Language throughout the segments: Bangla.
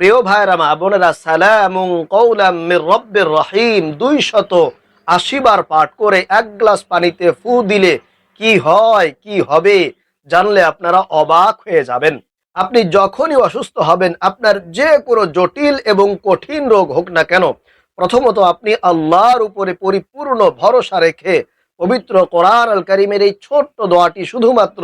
প্রিয় ভাইরা মা বোনেরা রব্বির রহিম। দুই শত আশিবার পাঠ করে এক গ্লাস পানিতে ফু দিলে কি হয়, কি হবে, জানলে আপনারা অবাক হয়ে যাবেন। আপনি যখনই অসুস্থ হবেন, আপনার যে কোনো জটিল এবং কঠিন রোগ হোক না কেন, প্রথমত আপনি আল্লাহর উপরে পরিপূর্ণ ভরসা রেখে পবিত্র কোরআন আল করিমের এই ছোট্ট দোয়াটি শুধুমাত্র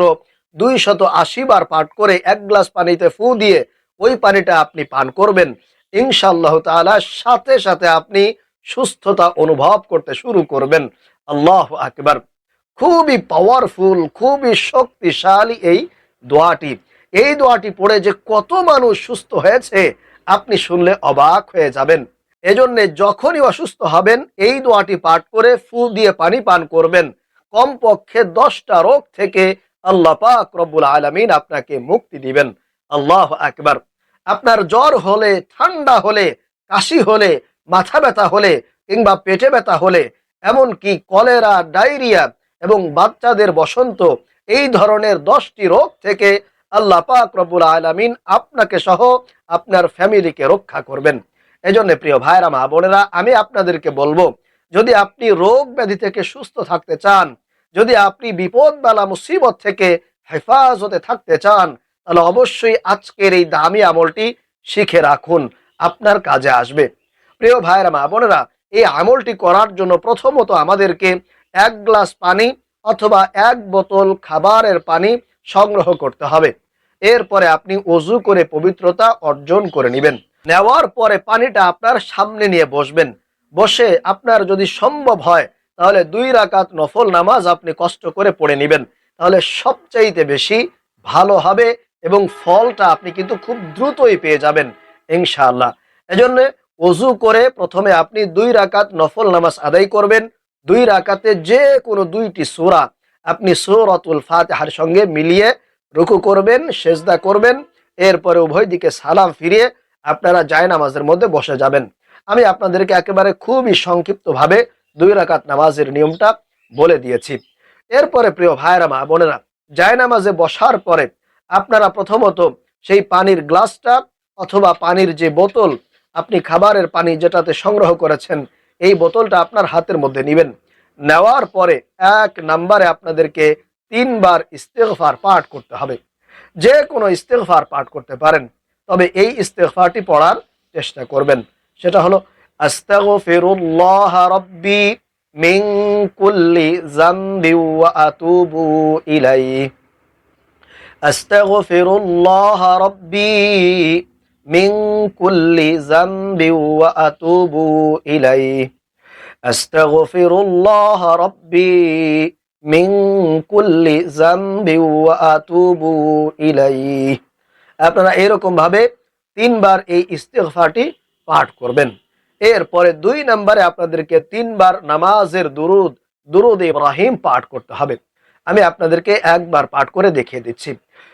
দুই শত আশি বার পাঠ করে এক গ্লাস পানিতে ফু দিয়ে ওই পানিটা আপনি পান করবেন। ইনশাআল্লাহ তাআলা সাথে সাথে আপনি সুস্থতা অনুভব করতে শুরু করবেন। আল্লাহ আকবার। খুবই পাওয়ারফুল খুবই শক্তিশালী এই দোয়াটি। এই দোয়াটি পড়ে যে কত মানুষ সুস্থ হয়েছে, আপনি শুনলে অবাক হয়ে যাবেন। এজন্য যখনই অসুস্থ হবেন, এই দোয়াটি পাঠ করে ফু দিয়ে পানি পান করবেন। কমপক্ষে দশটা রোগ থেকে আল্লাহ পাক রব্বুল আলমিন আপনাকে মুক্তি দিবেন। আল্লাহ আকবার। আপনার জ্বর হলে, ঠান্ডা হলে, কাশি হলে, মাথা ব্যথা হলে কিংবা পেটে ব্যথা হলে, এমনকি কলেরা, ডায়রিয়া এবং বাচ্চাদের বসন্ত, এই ধরনের দশটি রোগ থেকে আল্লাহ পাক রব্বুল আলমিন আপনাকে সহ আপনার ফ্যামিলিকে রক্ষা করবেন। এজন্য প্রিয় ভাইরা মা বোনেরা, আমি আপনাদেরকে বলব, যদি আপনি রোগ ব্যাধি থেকে সুস্থ থাকতে চান, যদি আপনি বিপদ বালা মুসিবত থেকে হেফাজতে থাকতে চান তাহলে অবশ্যই আজকের এই দামি আমলটি শিখে রাখুন, আপনার কাজে আসবে। প্রিয় ভাইরা মা বোনেরা, এই আমলটি করার জন্য প্রথমত আমাদেরকে এক গ্লাস পানি অথবা এক বোতল খাবারের পানি সংগ্রহ করতে হবে। এরপরে আপনি অজু করে পবিত্রতা অর্জন করে নেবেন। নেওয়ার পরে পানিটা আপনার সামনে নিয়ে বসবেন। বসে আপনার যদি সম্ভব হয়, তাহলে দুই রাকাত নফল নামাজ আপনি কষ্ট করে পড়ে নেবেন। তাহলে সবচাইতে বেশি ভালো হবে এবং ফলটা আপনি কিন্তু খুব দ্রুতই পেয়ে যাবেন, ইনশাআল্লাহ। এজন্য অজু করে প্রথমে আপনি দুই রাকাত নফল নামাজ আদায় করবেন। দুই রাকাতে যে কোনো দুইটি সূরা আপনি সূরাতুল ফাতিহার সঙ্গে মিলিয়ে রুকু করবেন, সেজদা করবেন, এরপরে উভয় দিকে সালাম ফিরিয়ে আপনারা জায় নামাজের মধ্যে বসে যাবেন। আমি আপনাদেরকে একেবারে খুবই সংক্ষিপ্তভাবে দুই রাকাত নামাজের নিয়মটা বলে দিয়েছি। এরপরে প্রিয় ভাইরা মা বোনেরা জায় নামাজে বসার পরে আপনারা প্রথমত সেই পানির গ্লাসটা অথবা পানির যে বোতল, আপনি খাবারের পানি যেটাতে সংগ্রহ করেছেন, এই বোতলটা আপনার হাতের মধ্যে নেবেন। নেওয়ার পরে এক নাম্বারে আপনাদেরকে তিনবার ইস্তেগফার পাঠ করতে হবে। যে কোনো ইস্তেগফার পাঠ করতে পারেন, তবে এই ইস্তেগফারটি পড়ার চেষ্টা করবেন। সেটা হলো, আস্তাগফিরুল্লাহ রাব্বি মিন কুল্লি যামবি ওয়া আতুবু ইলাইহি। আস্তাগফিরুল্লাহ রাব্বি মিন কুল্লি যামবি ওয়া আতুবু ইলাইহি। আস্তাগফিরুল্লাহ রাব্বি মিন কুল্লি যামবি ওয়া আতুবু ইলাইহি। আপনারা এরকম ভাবে তিনবার এই ইস্তেগফারটি পাঠ করবেন। এরপরে দুই নম্বরে আপনাদেরকে তিনবার নামাজের দুরুদ দুরুদ ইব্রাহিম পাঠ করতে হবে। আমি আপনাদেরকে একবার পাঠ করে দেখিয়ে দিচ্ছি।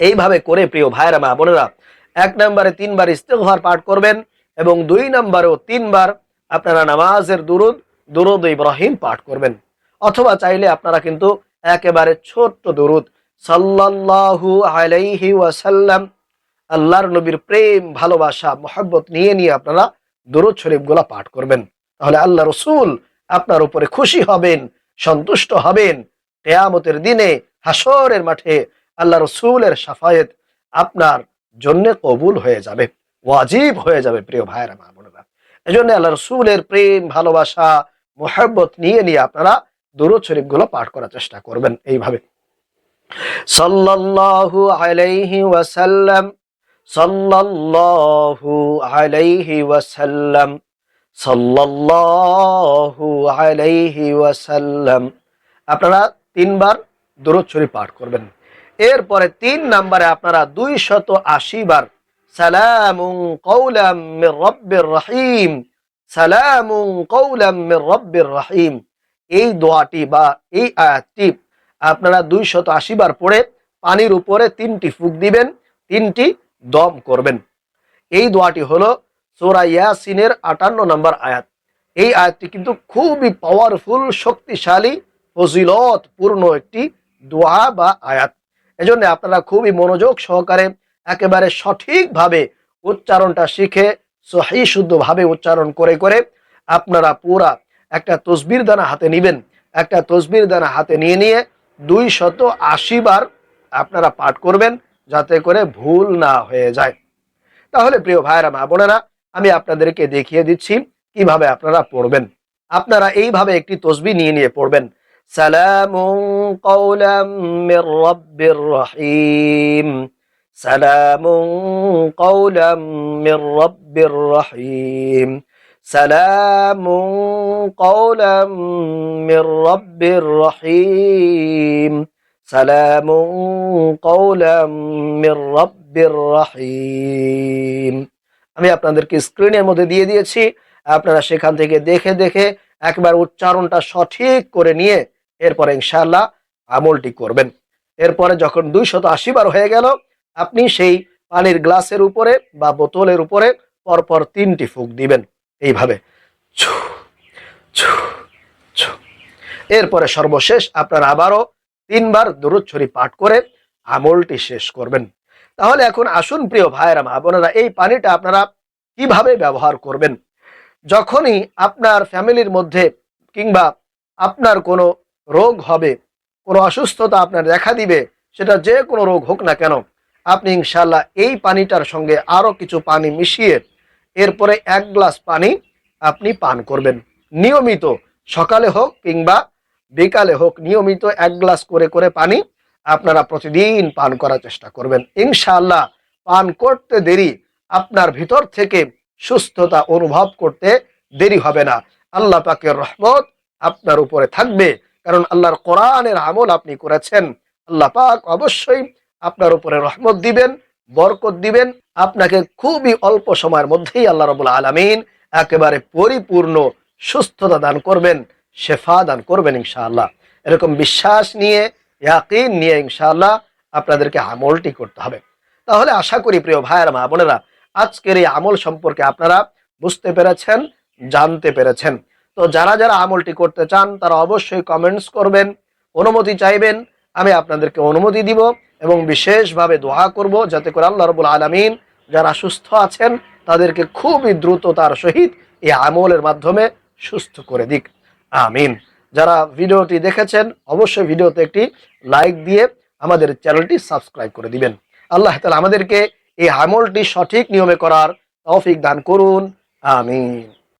এইভাবে করে প্রিয় ভাইরা মা বোনেরা, এক নম্বরে তিনবার ইস্তেগফার পাঠ করবেন এবং দুই নম্বরেও তিনবার আপনারা নামাজের দুরুদ দুরুদ ইব্রাহিম পাঠ করবেন। অথবা চাইলে আপনারা কিন্তু একেবারে ছোট্ট দুরুদ, সাল্লাল্লাহু আলাইহি ওয়াসাল্লাম, আল্লাহর নবীর প্রেম, ভালোবাসা, মহব্বত নিয়ে নিয়ে আপনারা দুরুদ শরীফগুলা পাঠ করবেন। তাহলে আল্লাহ রসুল আপনার উপরে খুশি হবেন, সন্তুষ্ট হবেন। কেয়ামতের দিনে হাসরের মাঠে আল্লাহ রসুলের সাফায়েত আপনার জন্য কবুল হয়ে যাবে, ওয়াজিব হয়ে যাবে, প্রিয় ভাইয়েরা মা বোনেরা। এই জন্য আল্লাহ রসুলের প্রেম, ভালোবাসা, মোহাব্বত নিয়ে নিয়ে আপনারা দুরুদ শরীফগুলো পাঠ করার চেষ্টা করবেন এইভাবে। সাল্লাল্লাহু আলাইহি ওয়াসাল্লাম, সাল্লাল্লাহু আলাইহি ওয়াসাল্লাম সাল্লাল্লাহু আলাইহি ওয়াসাল্লাম। আপনারা তিনবার দরুদ শরীফ পাঠ করবেন। এরপরে তিন নাম্বারে আপনারা দুই শত আশি বার সালামুন কৌলাম রব্বির রহিম, সালামুন কৌলাম রব্বির রহিম। এই দোয়াটি বা এই আয়াতটি আপনারা দুই শত আশি বার পড়ে পানির উপরে তিনটি ফুক দিবেন, তিনটি দম করবেন। এই দোয়াটি হলো সোরা ইয়াসিনের আটান্ন নম্বর আয়াত। এই আয়াতটি কিন্তু খুবই পাওয়ারফুল শক্তিশালী ফজিলত পূর্ণ একটি দোয়া বা আয়াত। এজন্য আপনারা খুবই মনোযোগ সহকারে একেবারে সঠিকভাবে উচ্চারণটা শিখে, সহি শুদ্ধভাবে উচ্চারণ করে করে আপনারা পুরা একটা তসবির দানা হাতে নেবেন। একটা তসবির দানা হাতে নিয়ে নিয়ে দুই শত আশি বার আপনারা পাঠ করবেন, যাতে করে ভুল না হয়ে যায়। তাহলে প্রিয় ভাইয়েরা, মা বোনেরা আমি আপনাদেরকে দেখিয়ে দিচ্ছি কীভাবে আপনারা পড়বেন। আপনারা এইভাবে একটি তসবি নিয়ে নিয়ে পড়বেন। সালামুন কওলাম মির রব্বির রহিম। সালামুন কওলাম মির রব্বির রহিম। সালামুন কওলাম মির রব্বির রহিম। সালামুন কওলাম মির রব্বির রহিম। আমি আপনাদেরকে স্ক্রিনের মধ্যে দিয়ে দিয়েছি। আপনারা সেখান থেকে দেখে দেখে একবার উচ্চারণটা সঠিক করে নিয়ে এরপরে ইনশাআল্লাহ আমলটি করবেন। এরপরে যখন দুইশত আশি বার হয়ে গেল, আপনি সেই পানির গ্লাসের উপরে বা বোতলের উপরে পরপর তিনটি ফুক দিবেন। এইভাবে। এরপরে সর্বশেষ আপনারা আবারও তিনবার দরুদ শরীফ পাঠ করে আমলটি শেষ করবেন। তাহলে এখন আসুন প্রিয় ভাইয়েরা, মা বোনেরা, এই পানিটা আপনারা কীভাবে ব্যবহার করবেন? যখনই আপনার ফ্যামিলির মধ্যে কিংবা আপনার কোনো রোগ হবে, কোনো অসুস্থতা আপনার দেখা দিবে, সেটা যে কোনো রোগ হোক না কেন, আপনি ইনশাল্লাহ এই পানিটার সঙ্গে আরও কিছু পানি মিশিয়ে এরপরে এক গ্লাস পানি আপনি পান করবেন। নিয়মিত সকালে হোক কিংবা বিকালে হোক, নিয়মিত এক গ্লাস করে করে পানি আপনারা প্রতিদিন পান করার চেষ্টা করবেন। ইনশাআল্লাহ পান করতে দেরি, আপনার ভিতর থেকে সুস্থতা অনুভব করতে দেরি হবে না। আল্লাহ পাকের রহমত আপনার উপরে থাকবে, কারণ আল্লাহর কোরআনের আমল আপনি করেছেন। আল্লাহ পাক অবশ্যই আপনার উপরে রহমত দিবেন, বরকত দিবেন। আপনাকে খুবই অল্প সময়ের মধ্যেই আল্লাহ রবুল আলমিন একেবারে পরিপূর্ণ সুস্থতা দান করবেন, শেফা দান করবেন ইনশাআল্লাহ। এরকম বিশ্বাস নিয়ে ইয়াকিন নিয়ে ইনশাআল্লাহ আপনাদেরকে আমলটি করতে হবে। তাহলে আশা করি প্রিয় ভাইয়ের, মা বোনেরা, আজকের এই আমল সম্পর্কে আপনারা বুঝতে পেরেছেন, জানতে পেরেছেন। তো যারা যারা আমলটি করতে চান, তারা অবশ্যই কমেন্টস করবেন, অনুমতি চাইবেন, আমি আপনাদেরকে অনুমতি দিব এবং বিশেষভাবে দোয়া করব যাতে করে আল্লাহ রবুল আলমিন যারা সুস্থ আছেন, তাদেরকে খুবই দ্রুততার সহিত এই আমলের মাধ্যমে সুস্থ করে দিক। আমিন। যারা ভিডিওটি দেখেছেন, অবশ্যই ভিডিওতে একটি লাইক দিয়ে আমাদের চ্যানেলটি সাবস্ক্রাইব করে দিবেন। আল্লাহ তালা আমাদেরকে এই আমলটি সঠিক নিয়মে করার তৌফিক দান করুন। আমিন।